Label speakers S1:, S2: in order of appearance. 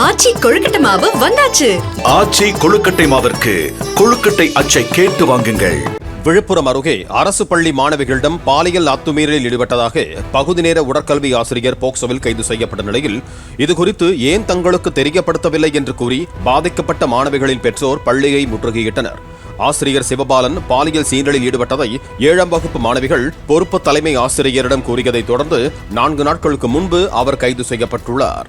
S1: ஆச்சி கொழுக்கட்டை மாவு வந்தாச்சு.
S2: ஆச்சி கொழுக்கட்டை மாவிற்கு கொழுக்கட்டை அச்சை கேட்டு வாங்குங்கள்.
S3: விழுப்புரம் அருகே அரசு பள்ளி மாணவிகளிடம் பாலியல் அத்துமீறலில் ஈடுபட்டதாக பகுதி நேர உடற்கல்வி ஆசிரியர் போக்சோவில் கைது செய்யப்பட்ட நிலையில் இதுகுறித்து ஏன் தங்களுக்கு தெரியப்படுத்தவில்லை என்று கூறி பாதிக்கப்பட்ட மாணவிகளின் பெற்றோர் பள்ளியை முற்றுகையிட்டனர். ஆசிரியர் சிவபாலன் பாலியல் சீண்டலில் ஈடுபட்டதை ஏழாம் வகுப்பு மாணவிகள் பொறுப்பு தலைமை ஆசிரியரிடம் கூறியதைத் தொடர்ந்து நான்கு நாட்களுக்கு முன்பு அவர் கைது செய்யப்பட்டுள்ளார்.